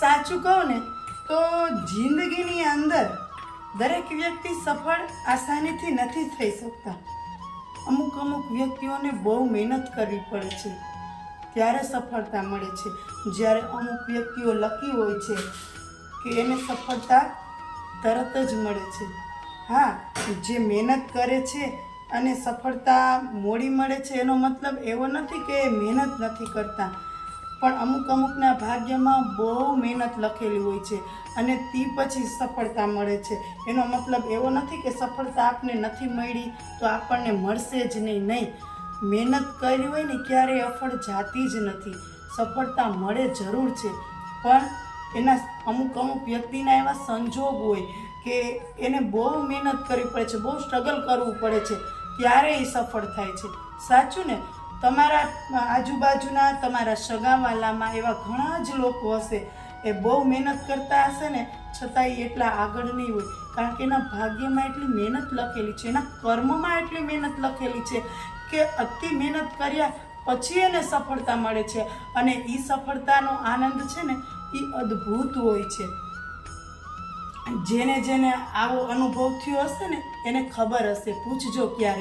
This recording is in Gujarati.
સાચું કહું ને, તો જિંદગીની અંદર દરેક વ્યક્તિ સફળ આસાનીથી નથી થઈ શકતા. અમુક અમુક વ્યક્તિઓને બહુ મહેનત કરવી પડે છે, ત્યારે સફળતા મળે છે. જ્યારે અમુક વ્યક્તિઓ લકી હોય છે, કે એને સફળતા તરત જ મળે છે. હા, જે મહેનત કરે છે અને સફળતા મોડી મળે છે, એનો મતલબ એવો નથી કે એ મહેનત નથી કરતા. પણ અમુક અમુકના ભાગ્યમાં બહુ મહેનત લખેલી હોય છે અને તે પછી સફળતા મળે છે. એનો મતલબ એવો નથી કે સફળતા આપને નથી મળી તો આપણને મળશે જ નહીં. નહીં. મહેનત કરી હોય ને ક્યારેય અફળ જાતી જ નથી. સફળતા મળે જરૂર છે. પણ એના અમુક અમુક વ્યક્તિના એવા સંજોગ હોય કે એને બહુ મહેનત કરવી પડે છે, બહુ સ્ટ્રગલ કરવું પડે છે. ત્યારે એ સફળ થાય છે. સાચું ને? તમારા આજુબાજુના તમારા સગાવાલામાં એવા ઘણા જ લોકો હશે. એ બહુ મહેનત કરતા હશે ને, છતાંય એટલા આગળ નહીં હોય. કારણ કે એના ભાગ્યમાં એટલી મહેનત લખેલી છે. એના કર્મમાં એટલી મહેનત લખેલી છે કે અતિ મહેનત કર્યા પછી એને સફળતા મળે છે. અને એ સફળતાનો આનંદ છે ને એ અદ્ભુત હોય છે. જેને જેને આવો અનુભવ થયો હશે ને, એને ખબર હશે. પૂછજો ક્યારે.